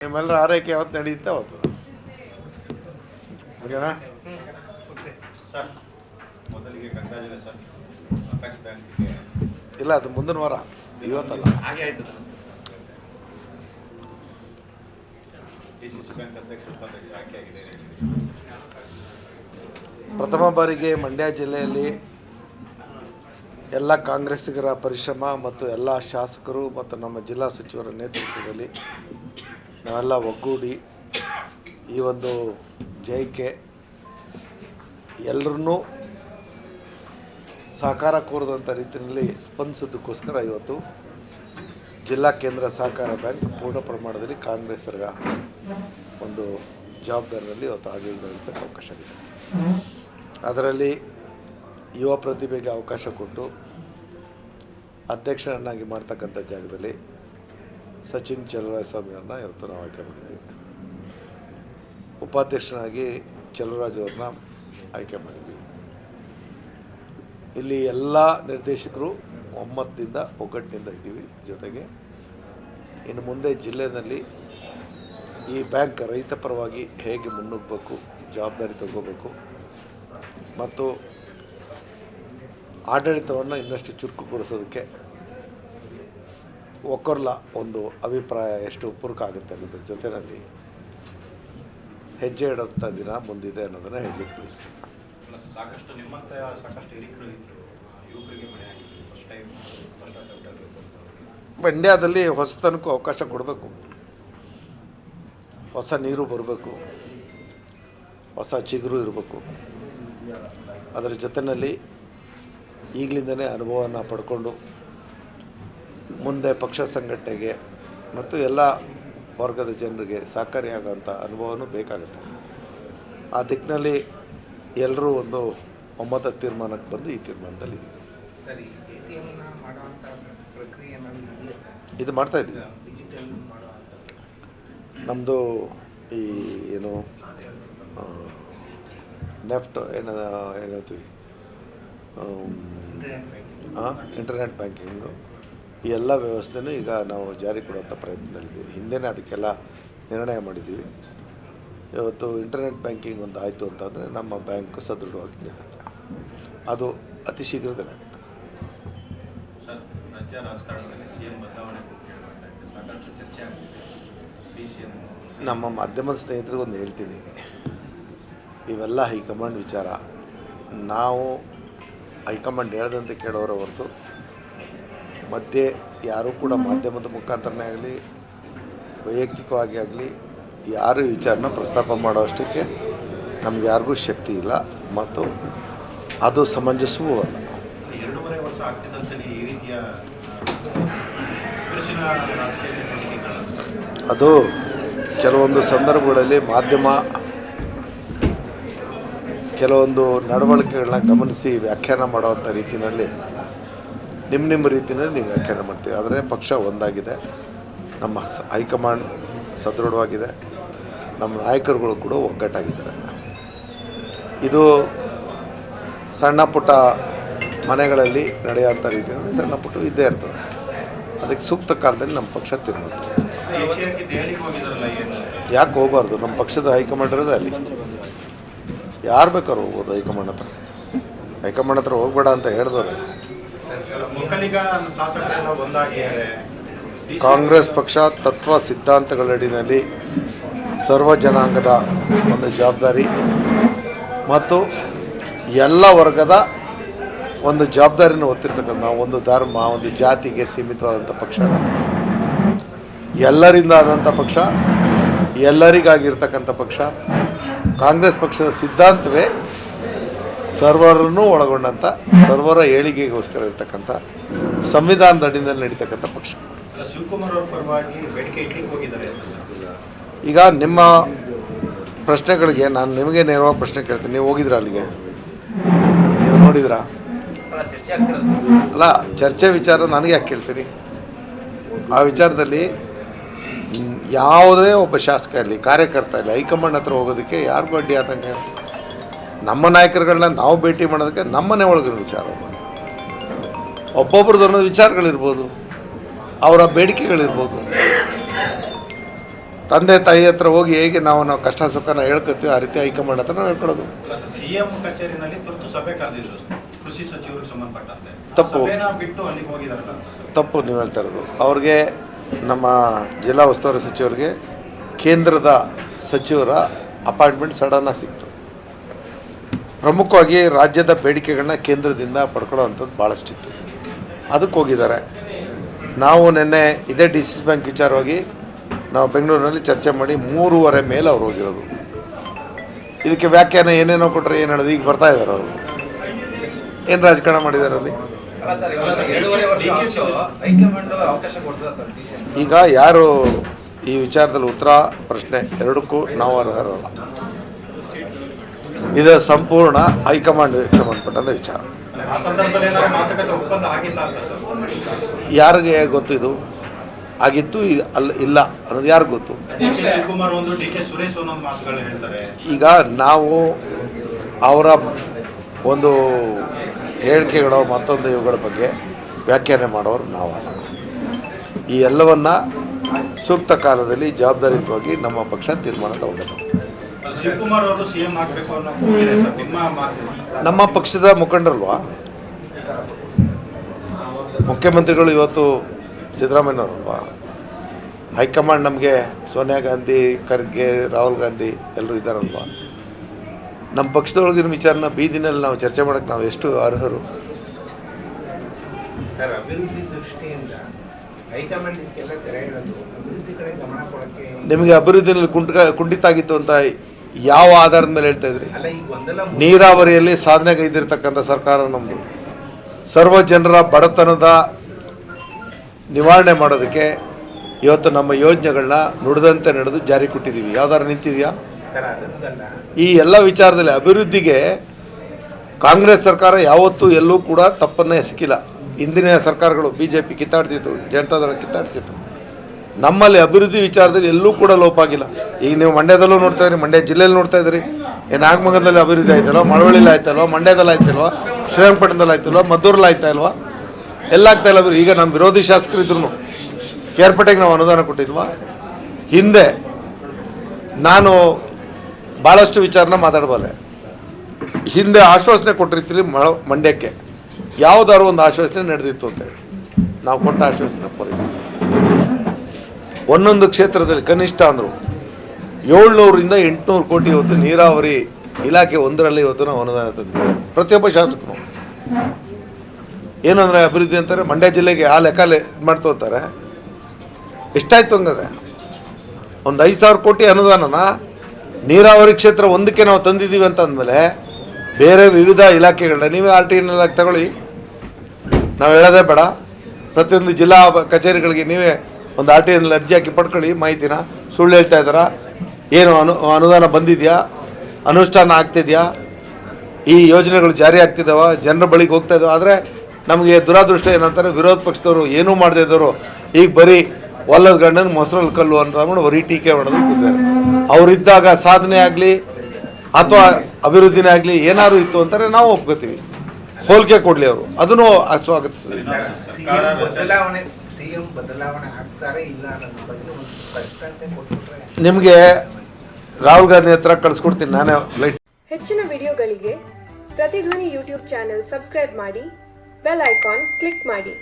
ನಿಮ್ಮೆಲ್ಲರ ಆರೈಕೆ ಯಾವತ್ತು ನಡೆಯುತ್ತೆ ಅವತ್ತು? ಓಕೆನಾ? ಇಲ್ಲ ಅದು ಮುಂದಿನ ವಾರ ಇವತ್ತಲ್ಲ. ಪ್ರಥಮ ಬಾರಿಗೆ ಮಂಡ್ಯ ಜಿಲ್ಲೆಯಲ್ಲಿ ಎಲ್ಲ ಕಾಂಗ್ರೆಸ್ಸಿಗರ ಪರಿಶ್ರಮ ಮತ್ತು ಎಲ್ಲ ಶಾಸಕರು ಮತ್ತು ನಮ್ಮ ಜಿಲ್ಲಾ ಸಚಿವರ ನೇತೃತ್ವದಲ್ಲಿ ನಾವೆಲ್ಲ ಒಗ್ಗೂಡಿ ಈ ಒಂದು ಜಯಕ್ಕೆ ಎಲ್ಲರನ್ನೂ ಸಹಕಾರ ಕೋರಿದಂಥ ರೀತಿಯಲ್ಲಿ ಸ್ಪಂದಿಸೋದಕ್ಕೋಸ್ಕರ ಇವತ್ತು ಜಿಲ್ಲಾ ಕೇಂದ್ರ ಸಹಕಾರ ಬ್ಯಾಂಕ್ ಪೂರ್ಣ ಪ್ರಮಾಣದಲ್ಲಿ ಕಾಂಗ್ರೆಸ್ಸರ ಒಂದು ಜವಾಬ್ದಾರಿಯಲ್ಲಿ ಇವತ್ತು ಆಡಳಿತ ಅವಕಾಶ ಇದೆ ಅದರಲ್ಲಿ ಯುವ ಪ್ರತಿಭೆಗೆ ಅವಕಾಶ ಕೊಟ್ಟು ಅಧ್ಯಕ್ಷರನ್ನಾಗಿ ಮಾಡ್ತಕ್ಕಂಥ ಜಾಗದಲ್ಲಿ ಸಚಿನ್ ಚಲುವರಾಯಸ್ವಾಮಿ ಅವ್ರನ್ನ ಇವತ್ತು ನಾವು ಆಯ್ಕೆ ಮಾಡಿದ್ದೀವಿ. ಉಪಾಧ್ಯಕ್ಷನಾಗಿ ಚೆಲುವರಾಜ್ ಅವ್ರನ್ನ ಆಯ್ಕೆ ಮಾಡಿದ್ದೀವಿ. ಇಲ್ಲಿ ಎಲ್ಲ ನಿರ್ದೇಶಕರು ಒಮ್ಮತದಿಂದ ಒಗ್ಗಟ್ಟಿನಿಂದ ಇದ್ದೀವಿ ಜೊತೆಗೆ. ಇನ್ನು ಮುಂದೆ ಜಿಲ್ಲೆಯಲ್ಲಿ ಈ ಬ್ಯಾಂಕ್ ರೈತ ಪರವಾಗಿ ಹೇಗೆ ಮುನ್ನುಗ್ಗಬೇಕು, ಜವಾಬ್ದಾರಿ ತಗೋಬೇಕು ಮತ್ತು ಆಡಳಿತವನ್ನು ಇನ್ನಷ್ಟು ಚುರುಕುಗೊಳಿಸೋದಕ್ಕೆ ಒಕ್ಕೊರ್ಲ ಒಂದು ಅಭಿಪ್ರಾಯ ಎಷ್ಟು ಪೂರಕ ಆಗುತ್ತೆ ಅನ್ನೋದ್ರ ಜೊತೆಯಲ್ಲಿ ಹೆಜ್ಜೆ ಇಡೋಂಥ ದಿನ ಮುಂದಿದೆ ಅನ್ನೋದನ್ನು ಹೇಳಲಿಕ್ಕೆ ಬಯಸ್ತೀನಿ. ಸಾಕಷ್ಟು ಹಿರಿಕರು ಯುವಕರಿಗೆ ಫಸ್ಟ್ ಟೈಮ್ ಮಂಡ್ಯದಲ್ಲಿ ಹೊಸತನಕ್ಕೂ ಅವಕಾಶ ಕೊಡಬೇಕು. ಹೊಸ ನೀರು ಬರಬೇಕು. ಹೊಸ ಚಿಗುರು ಇರಬೇಕು. ಅದರ ಜೊತೆಯಲ್ಲಿ ಈಗಲಿಂದನೇ ಅನುಭವನ ಪಡ್ಕೊಂಡು ಮುಂದೆ ಪಕ್ಷ ಸಂಘಟನೆಗೆ ಮತ್ತು ಎಲ್ಲ ವರ್ಗದ ಜನರಿಗೆ ಸಹಕಾರಿಯಾಗೋಂಥ ಅನುಭವನೂ ಬೇಕಾಗುತ್ತೆ. ಆ ದಿಕ್ಕಿನಲ್ಲಿ ಎಲ್ಲರೂ ಒಂದು ಒಮ್ಮತ ತೀರ್ಮಾನಕ್ಕೆ ಬಂದು ಈ ತೀರ್ಮಾನದಲ್ಲಿ ಇದು ಮಾಡ್ತಾ ಮಾಡುವಂಥ ನಮ್ಮದು ಈ ಏನು ನೆಫ್ಟ್ ಏನು ಏನು ಹೇಳ್ತೀವಿ ಇಂಟರ್ನೆಟ್ ಬ್ಯಾಂಕಿಂಗು. ಈ ಎಲ್ಲ ವ್ಯವಸ್ಥೆನೂ ಈಗ ನಾವು ಜಾರಿ ಕೊಡುವಂಥ ಪ್ರಯತ್ನದಲ್ಲಿದ್ದೀವಿ. ಹಿಂದೆನೇ ಅದಕ್ಕೆಲ್ಲ ನಿರ್ಣಯ ಮಾಡಿದ್ದೀವಿ. ಇವತ್ತು ಇಂಟರ್ನೆಟ್ ಬ್ಯಾಂಕಿಂಗ್ ಒಂದು ಆಯಿತು ಅಂತಂದರೆ ನಮ್ಮ ಬ್ಯಾಂಕ್ ಸದೃಢವಾಗಿ ನಿಲ್ಲುತ್ತೆ ಅದು ಅತಿ ಶೀಘ್ರದಲ್ಲೇ ಆಗುತ್ತೆ. ನಮ್ಮ ಮಾಧ್ಯಮ ಸ್ನೇಹಿತರಿಗೆ ಒಂದು ಹೇಳ್ತೀನಿ. ಇವೆಲ್ಲ ಹೈಕಮಾಂಡ್ ವಿಚಾರ. ನಾವು ಹೈಕಮಾಂಡ್ ಹೇಳ್ದಂತೆ ಕೇಳೋರ ಹೊರತು ಮಧ್ಯೆ ಯಾರೂ ಕೂಡ ಮಾಧ್ಯಮದ ಮುಖಾಂತರನೇ ಆಗಲಿ ವೈಯಕ್ತಿಕವಾಗಿ ಆಗಲಿ ಯಾರು ವಿಚಾರನ ಪ್ರಸ್ತಾಪ ಮಾಡೋ ಅಷ್ಟಕ್ಕೆ ನಮ್ಗೆ ಯಾರಿಗೂ ಶಕ್ತಿ ಇಲ್ಲ. ಮತ್ತು ಅದು ಸಮಂಜಸವೂ ಅಲ್ಲ. ಅದು ಕೆಲವೊಂದು ಸಂದರ್ಭಗಳಲ್ಲಿ ಮಾಧ್ಯಮ ಕೆಲವೊಂದು ನಡವಳಿಕೆಗಳನ್ನ ಗಮನಿಸಿ ವ್ಯಾಖ್ಯಾನ ಮಾಡುವಂಥ ರೀತಿಯಲ್ಲಿ ನಿಮ್ಮ ನಿಮ್ಮ ರೀತಿಯಲ್ಲಿ ನೀವು ವ್ಯಾಖ್ಯಾನ ಮಾಡ್ತೀವಿ ಆದರೆ ಪಕ್ಷ ಒಂದಾಗಿದೆ. ನಮ್ಮ ಹೈಕಮಾಂಡ್ ಸದೃಢವಾಗಿದೆ. ನಮ್ಮ ನಾಯಕರುಗಳು ಕೂಡ ಒಗ್ಗಟ್ಟಾಗಿದ್ದಾರೆ. ಇದು ಸಣ್ಣ ಪುಟ್ಟ ಮನೆಗಳಲ್ಲಿ ನಡೆಯುವಂಥ ರೀತಿಯಲ್ಲಿ ಸಣ್ಣ ಪುಟ್ಟ ಇದ್ದೇ ಇರ್ತವೆ ಅದಕ್ಕೆ ಸೂಕ್ತ ಕಾಲದಲ್ಲಿ ನಮ್ಮ ಪಕ್ಷ ತಿರುಗುತ್ತೆ. ಯಾಕೆ ಹೋಗಬಾರ್ದು? ನಮ್ಮ ಪಕ್ಷದ ಹೈಕಮಾಂಡ್ ಇರೋದೇ ಅಲ್ಲಿ. ಯಾರು ಬೇಕಾದ್ರೂ ಹೋಗ್ಬೋದು ಹೈಕಮಾಂಡ್ ಹತ್ರ. ಹೈಕಮಾಂಡ್ ಹತ್ರ ಹೋಗ್ಬೇಡ ಅಂತ ಹೇಳಿದವ್ರೆ. ಕಾಂಗ್ರೆಸ್ ಪಕ್ಷ ತತ್ವ ಸಿದ್ಧಾಂತಗಳಡಿನಲ್ಲಿ ಸರ್ವ ಜನಾಂಗದ ಒಂದು ಜವಾಬ್ದಾರಿ ಮತ್ತು ಎಲ್ಲ ವರ್ಗದ ಒಂದು ಜವಾಬ್ದಾರಿನ ಹೊತ್ತಿರ್ತಕ್ಕಂಥ ಒಂದು ಧರ್ಮ, ಒಂದು ಜಾತಿಗೆ ಸೀಮಿತವಾದಂಥ ಪಕ್ಷ. ಎಲ್ಲರಿಂದ ಆದಂಥ ಪಕ್ಷ, ಎಲ್ಲರಿಗಾಗಿರ್ತಕ್ಕಂಥ ಪಕ್ಷ ಕಾಂಗ್ರೆಸ್ ಪಕ್ಷದ ಸಿದ್ಧಾಂತವೇ ಸರ್ವರನ್ನೂ ಒಳಗೊಂಡಂಥ ಸರ್ವರ ಏಳಿಗೆಗೋಸ್ಕರ ಇರ್ತಕ್ಕಂಥ ಸಂವಿಧಾನದ ಅಡಿನಲ್ಲಿ ನಡೀತಕ್ಕಂಥ ಪಕ್ಷ. ಈಗ ನಿಮ್ಮ ಪ್ರಶ್ನೆಗಳಿಗೆ ನಾನು ನಿಮಗೆ ನೇರವಾಗಿ ಪ್ರಶ್ನೆ ಕೇಳ್ತೀನಿ. ನೀವು ಹೋಗಿದ್ರಾ ಅಲ್ಲಿಗೆ? ನೀವು ನೋಡಿದ್ರಾ? ಅಲ್ಲ ಚರ್ಚೆ ವಿಚಾರ ನನಗೆ ಯಾಕೆ ಕೇಳ್ತೀನಿ ಆ ವಿಚಾರದಲ್ಲಿ ಯಾವುದೇ ಒಬ್ಬ ಶಾಸಕ ಇರಲಿ ಕಾರ್ಯಕರ್ತ ಇರಲಿ ಹೈಕಮಾಂಡ್ ಹತ್ರ ಹೋಗೋದಕ್ಕೆ ಯಾರಿಗೂ ಅಡ್ಡಿ ಆತಂಕ ನಮ್ಮ ನಾಯಕರುಗಳನ್ನ ನಾವು ಭೇಟಿ ಮಾಡೋದಕ್ಕೆ ನಮ್ಮನೆ ಒಳಗಿನ ವಿಚಾರ ಒಬ್ಬೊಬ್ರದ್ದು ಅನ್ನೋದು ವಿಚಾರಗಳಿರ್ಬೋದು ಅವರ ಬೇಡಿಕೆಗಳಿರ್ಬೋದು. ತಂದೆ ತಾಯಿ ಹತ್ರ ಹೋಗಿ ಹೇಗೆ ನಾವು ನಾವು ಕಷ್ಟ ಸುಖನ ಹೇಳ್ಕೊತೀವಿ ಆ ರೀತಿ ಹೈಕಮಾಂಡ್ ಹತ್ರ ನಾವು ಹೇಳ್ಕೊಳ್ಳೋದು ತಪ್ಪು. ತಪ್ಪು ನೀವು ಹೇಳ್ತಾ ಇರೋದು. ಅವ್ರಿಗೆ ನಮ್ಮ ಜಿಲ್ಲಾ ಉಸ್ತುವಾರಿ ಸಚಿವರಿಗೆ ಕೇಂದ್ರದ ಸಚಿವರ ಅಪಾಯಿಂಟ್ಮೆಂಟ್ ಸಡನ್ನಾಗಿ ಸಿಕ್ತು. ಪ್ರಮುಖವಾಗಿ ರಾಜ್ಯದ ಬೇಡಿಕೆಗಳನ್ನ ಕೇಂದ್ರದಿಂದ ಪಡ್ಕೊಳ್ಳೋವಂಥದ್ದು ಭಾಳಷ್ಟಿತ್ತು ಅದಕ್ಕೆ ಹೋಗಿದ್ದಾರೆ. ನಾವು ನಿನ್ನೆ ಇದೇ ಡಿ ಸಿ ಬ್ಯಾಂಕ್ ವಿಚಾರವಾಗಿ ನಾವು ಬೆಂಗಳೂರಿನಲ್ಲಿ ಚರ್ಚೆ ಮಾಡಿ ಮೂರುವರೆ ಮೇಲೆ ಅವ್ರು ಹೋಗಿರೋದು. ಇದಕ್ಕೆ ವ್ಯಾಖ್ಯಾನ ಏನೇನೋ ಕೊಟ್ಟರೆ ಏನು ಹೇಳೋದು? ಈಗ ಬರ್ತಾ ಇದ್ದಾರೆ ಅವರು. ಏನು ರಾಜಕಾರಣ ಮಾಡಿದ್ದಾರೆ ಅಲ್ಲಿ? ಈಗ ಯಾರು ಈ ವಿಚಾರದಲ್ಲಿ ಉತ್ತರ ಪ್ರಶ್ನೆ ಎರಡಕ್ಕೂ ನಾವು ಅರ್ಹರಲ್ಲ. ಇದು ಸಂಪೂರ್ಣ ಹೈಕಮಾಂಡ್ಗೆ ಸಂಬಂಧಪಟ್ಟಂಥ ವಿಚಾರ. ಯಾರಿಗೆ ಗೊತ್ತು ಇದು? ಆಗಿತ್ತು ಅಲ್ಲ ಇಲ್ಲ ಅನ್ನೋದು ಯಾರು ಗೊತ್ತು? ಈಗ ನಾವು ಅವರ ಒಂದು ಹೇಳಿಕೆಗಳು ಮತ್ತೊಂದು ಇವುಗಳ ಬಗ್ಗೆ ವ್ಯಾಖ್ಯಾನ ಮಾಡೋರು ನಾವಲ್ಲ. ಈ ಎಲ್ಲವನ್ನ ಸೂಕ್ತ ಕಾಲದಲ್ಲಿ ಜವಾಬ್ದಾರಿಯುತವಾಗಿ ನಮ್ಮ ಪಕ್ಷ ತೀರ್ಮಾನ ತಗೊಂಡಿದೆ ಶಿವಕುಮಾರ್ ಅವರು ಸಿಎಂ ಆಗಬೇಕು ಅನ್ನೋ ಕೂಗಿದೆ ಸರ್ ನಿಮ್ಮ ಮಾತು. ನಮ್ಮ ಪಕ್ಷದ ಮುಖಂಡರಲ್ವಾ? ಮುಖ್ಯಮಂತ್ರಿಗಳು ಇವತ್ತು ಸಿದ್ದರಾಮಯ್ಯನವರಲ್ವಾ? ಹೈಕಮಾಂಡ್ ನಮಗೆ ಸೋನಿಯಾ ಗಾಂಧಿ ಖರ್ಗೆ ರಾಹುಲ್ ಗಾಂಧಿ ಎಲ್ಲರೂ ಇದ್ದಾರಲ್ವಾ? ನಮ್ಮ ಪಕ್ಷದೊಳಗಿನ ವಿಚಾರನ ಬೀದಿನಲ್ಲಿ ನಾವು ಚರ್ಚೆ ಮಾಡೋಕ್ಕೆ ನಾವು ಎಷ್ಟು ಅರ್ಹರು? ಅಭಿವೃದ್ಧಿ ದೃಷ್ಟಿಯಿಂದ ಹೈಕಮಾಂಡ್ ನಿಮಗೆ ಅಭಿವೃದ್ಧಿನಲ್ಲಿ ಕುಂಟ ಕುಂಠಿತ ಆಗಿತ್ತು ಅಂತ ಯಾವ ಆಧಾರದ ಮೇಲೆ ಹೇಳ್ತಾ ಇದ್ರಿ? ನೀರಾವರಿಯಲ್ಲಿ ಸಾಧನೆಗೈದಿರ್ತಕ್ಕಂಥ ಸರ್ಕಾರ ನಮ್ಮದು ಸರ್ವ ಜನರ ಬಡತನದ ನಿವಾರಣೆ ಮಾಡೋದಕ್ಕೆ ಇವತ್ತು ನಮ್ಮ ಯೋಜನೆಗಳನ್ನ ನುಡಿದಂತೆ ನಡೆದು ಜಾರಿ ಕೊಟ್ಟಿದ್ದೀವಿ. ಯಾವ್ದಾರು ನಿಂತಿದೆಯಾ? ಈ ಎಲ್ಲ ವಿಚಾರದಲ್ಲಿ ಅಭಿವೃದ್ಧಿಗೆ ಕಾಂಗ್ರೆಸ್ ಸರ್ಕಾರ ಯಾವತ್ತೂ ಎಲ್ಲೂ ಕೂಡ ತಪ್ಪನ್ನೇ ಎಸಗಿಲ್ಲ ಹಿಂದಿನ ಸರ್ಕಾರಗಳು ಬಿ ಜೆ ಪಿ ಕಿತ್ತಾಡ್ತಿತ್ತು ಜನತಾದಳ ಕಿತ್ತಾಡ್ತಿತ್ತು. ನಮ್ಮಲ್ಲಿ ಅಭಿವೃದ್ಧಿ ವಿಚಾರದಲ್ಲಿ ಎಲ್ಲೂ ಕೂಡ ಲೋಪ ಆಗಿಲ್ಲ. ಈಗ ನೀವು ಮಂಡ್ಯದಲ್ಲೂ ನೋಡ್ತಾ ಇದ್ರಿ, ಮಂಡ್ಯ ಜಿಲ್ಲೆಯಲ್ಲಿ ನೋಡ್ತಾ ಇದ್ರಿ. ಏನು ನಾಗಮಂಗಲದಲ್ಲಿ ಅಭಿವೃದ್ಧಿ ಆಯ್ತಲ್ವ? ಮಳವಳ್ಳಿಲಿ ಆಯ್ತಲ್ವ? ಮಂಡ್ಯದಲ್ಲಿ ಆಯ್ತಲ್ವ? ಶ್ರೀರಂಗಪಟ್ಟಣದಲ್ಲಿ ಆಯ್ತಲ್ವ? ಮದ್ದೂರಲ್ಲಿ ಆಯ್ತಾ ಇಲ್ವಾ? ಎಲ್ಲ ಆಗ್ತಾ ಇಲ್ಲ ಈಗ ನಮ್ಮ ವಿರೋಧಿ ಶಾಸಕರು ಇದ್ರು ನಾವು ಅನುದಾನ ಕೊಟ್ಟಿಲ್ವಾ ಹಿಂದೆ ನಾನು ಭಾಳಷ್ಟು ವಿಚಾರನ ಮಾತಾಡಬಲ್ಲೆ. ಹಿಂದೆ ಆಶ್ವಾಸನೆ ಕೊಟ್ಟಿರ್ತೀರಿ ಮಂಡ್ಯಕ್ಕೆ. ಯಾವುದಾದ್ರು ಒಂದು ಆಶ್ವಾಸನೆ ನಡೆದಿತ್ತು ಅಂತೇಳಿ ನಾವು ಕೊಟ್ಟ ಆಶ್ವಾಸನೆ ಪೊಲೀಸ್ ಒಂದೊಂದು ಕ್ಷೇತ್ರದಲ್ಲಿ ಕನಿಷ್ಠ ಅಂದರು ಏಳ್ನೂರಿಂದ ಎಂಟುನೂರು ಕೋಟಿ ಇವತ್ತು ನೀರಾವರಿ ಇಲಾಖೆ ಒಂದರಲ್ಲಿ ಇವತ್ತು ನಾವು ಅನುದಾನ ತಂದಿದ್ದೀವಿ. ಪ್ರತಿಯೊಬ್ಬ ಶಾಸಕರು. ಏನಂದರೆ ಅಭಿವೃದ್ಧಿ ಅಂತಾರೆ, ಮಂಡ್ಯ ಜಿಲ್ಲೆಗೆ ಆ ಲೆಕ್ಕ ಮಾಡ್ತೋತಾರೆ ಎಷ್ಟಾಯ್ತು ಹಂಗಾದ್ರೆ? ಒಂದು ಐದು ಸಾವಿರ ಕೋಟಿ ಅನುದಾನನ ನೀರಾವರಿ ಕ್ಷೇತ್ರ ಒಂದಕ್ಕೆ ನಾವು ತಂದಿದ್ದೀವಿ ಅಂತ ಅಂದಮೇಲೆ ಬೇರೆ ವಿವಿಧ ಇಲಾಖೆಗಳನ್ನ ನೀವೇ ಆರ್ ಟಿ ಇಲಾಖೆ ತಗೊಳ್ಳಿ. ನಾವು ಹೇಳೋದೇ ಬೇಡ. ಪ್ರತಿಯೊಂದು ಜಿಲ್ಲಾ ಕಚೇರಿಗಳಿಗೆ ನೀವೇ ಒಂದು ಆರ್ ಟಿ ಐನಲ್ಲಿ ಅರ್ಜಿ ಹಾಕಿ ಪಡ್ಕೊಳ್ಳಿ, ಮಾಹಿತಿನ. ಸುಳ್ಳು ಹೇಳ್ತಾ ಇದ್ದಾರಾ? ಏನು ಅನು, ಅನುದಾನ ಬಂದಿದೆಯಾ? ಅನುಷ್ಠಾನ ಆಗ್ತಿದೆಯಾ? ಈ ಯೋಜನೆಗಳು ಜಾರಿ ಆಗ್ತಿದ್ದಾವ? ಜನರ ಬಳಿಗೆ ಹೋಗ್ತಾ ಇದ್ದಾವೆ? ಆದರೆ ನಮಗೆ ದುರಾದೃಷ್ಟ ಏನಂತಾರೆ ವಿರೋಧ ಪಕ್ಷದವರು ಏನೂ ಮಾಡದೇ ಇದ್ದವರು ಈಗ ಬರೀ ಒಲ್ಲದ ಗಂಡನ ಮೊಸರಲ್ಲಿ ಕಲ್ಲು ಅಂತ ಅಂದ್ಬಿಟ್ಟು ಬರೀ ಟೀಕೆ ಮಾಡೋದು ಕೂತಿದ್ದಾರೆ. ಅವರಿದ್ದಾಗ ಸಾಧನೆ ಆಗಲಿ ಅಥವಾ ಅಭಿವೃದ್ಧಿನೇ ಆಗಲಿ ಏನಾದರೂ ಇತ್ತು ಅಂತಾರೆ ನಾವು ಒಪ್ಕೋತೀವಿ. ಹೋಲಿಕೆ ಕೊಡಲಿ ಅವರು. ಅದನ್ನು ಸ್ವಾಗತಿಸ್ತೀವಿ. ಸಿಎಂ ಬದಲಾವಣೆ ಸಿಎಂ ಬದಲಾವಣೆ ಆಗ್ತಾರೆ ಇಲ್ಲ ಅನ್ನೋದ್ರ ಬಗ್ಗೆ ಒಂದು ಸ್ಪಷ್ಟತೆ ಕೊಟ್ಬಿಟ್ರೆ ನಿಮಗೆ ರಾಹುಲ್ ಗಾಂಧಿ ಹತ್ರ ಕಳಿಸ್ಕೊಡ್ತೀನಿ ನಾನೇ ಫ್ಲೈಟ್ ಹೆಚ್ಚಿನ ವಿಡಿಯೋಗಳಿಗೆ ಪ್ರತಿಧ್ವನಿ ಯೂಟ್ಯೂಬ್ ಚಾನೆಲ್ ಸಬ್ಸ್ಕ್ರೈಬ್ ಮಾಡಿ ಬೆಲ್ ಐಕಾನ್ ಕ್ಲಿಕ್ ಮಾಡಿ.